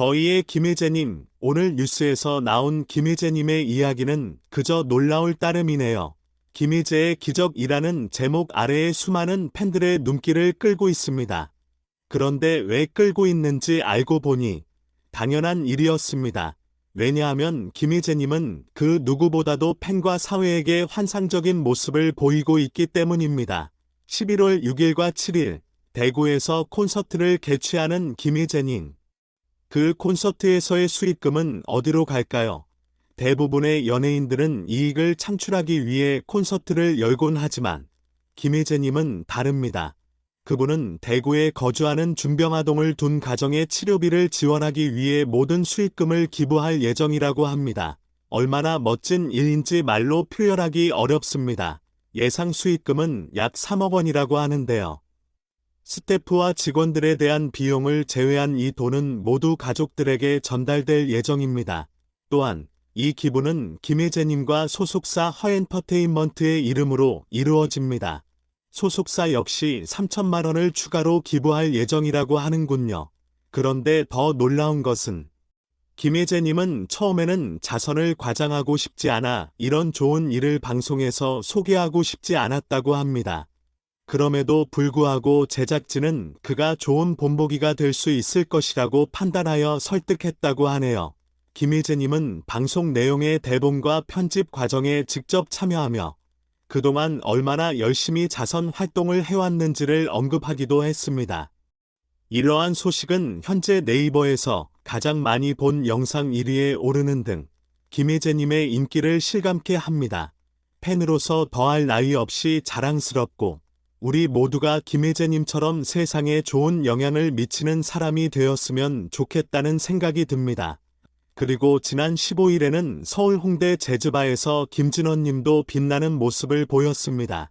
저희의 김혜재님, 오늘 뉴스에서 나온 김혜재님의 이야기는 그저 놀라울 따름이네요. 김희재의 기적이라는 제목 아래에 수많은 팬들의 눈길을 끌고 있습니다. 그런데 왜 끌고 있는지 알고 보니 당연한 일이었습니다. 왜냐하면 김희재님은 그 누구보다도 팬과 사회에게 환상적인 모습을 보이고 있기 때문입니다. 11월 6일과 7일 대구에서 콘서트를 개최하는 김희재님. 그 콘서트에서의 수익금은 어디로 갈까요? 대부분의 연예인들은 이익을 창출하기 위해 콘서트를 열곤 하지만 김희재님은 다릅니다. 그분은 대구에 거주하는 준병아동을 둔 가정의 치료비를 지원하기 위해 모든 수익금을 기부할 예정이라고 합니다. 얼마나 멋진 일인지 말로 표현하기 어렵습니다. 예상 수익금은 약 3억 원이라고 하는데요. 스태프와 직원들에 대한 비용을 제외한 이 돈은 모두 가족들에게 전달될 예정입니다. 또한 이 기부는 김혜재님과 소속사 허엔터테인먼트의 이름으로 이루어집니다. 소속사 역시 3천만 원을 추가로 기부할 예정이라고 하는군요. 그런데 더 놀라운 것은 김혜재님은 처음에는 자선을 과장하고 싶지 않아 이런 좋은 일을 방송에서 소개하고 싶지 않았다고 합니다. 그럼에도 불구하고 제작진은 그가 좋은 본보기가 될 수 있을 것이라고 판단하여 설득했다고 하네요. 김희재님은 방송 내용의 대본과 편집 과정에 직접 참여하며 그동안 얼마나 열심히 자선 활동을 해왔는지를 언급하기도 했습니다. 이러한 소식은 현재 네이버에서 가장 많이 본 영상 1위에 오르는 등 김혜재님의 인기를 실감케 합니다. 팬으로서 더할 나위 없이 자랑스럽고 우리 모두가 김혜재님처럼 세상에 좋은 영향을 미치는 사람이 되었으면 좋겠다는 생각이 듭니다. 그리고 지난 15일에는 서울 홍대 제즈바에서 김진원 님도 빛나는 모습을 보였습니다.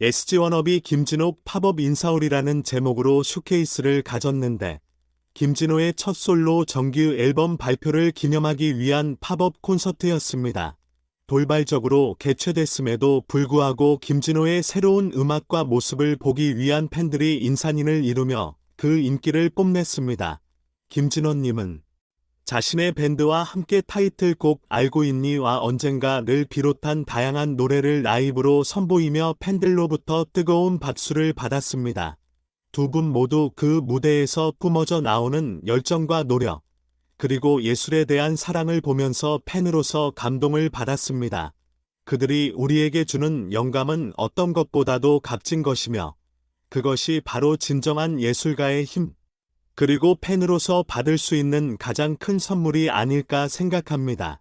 SG워너비 김진옥 팝업 인사홀이라는 제목으로 쇼케이스를 가졌는데 김진호의 첫 솔로 정규 앨범 발표를 기념하기 위한 팝업 콘서트였습니다. 돌발적으로 개최됐음에도 불구하고 김진호의 새로운 음악과 모습을 보기 위한 팬들이 인산인을 이루며 그 인기를 뽐냈습니다. 김진호님은 자신의 밴드와 함께 타이틀곡 알고 있니와 언젠가를 비롯한 다양한 노래를 라이브로 선보이며 팬들로부터 뜨거운 박수를 받았습니다. 두 분 모두 그 무대에서 뿜어져 나오는 열정과 노력, 그리고 예술에 대한 사랑을 보면서 팬으로서 감동을 받았습니다. 그들이 우리에게 주는 영감은 어떤 것보다도 값진 것이며 그것이 바로 진정한 예술가의 힘, 그리고 팬으로서 받을 수 있는 가장 큰 선물이 아닐까 생각합니다.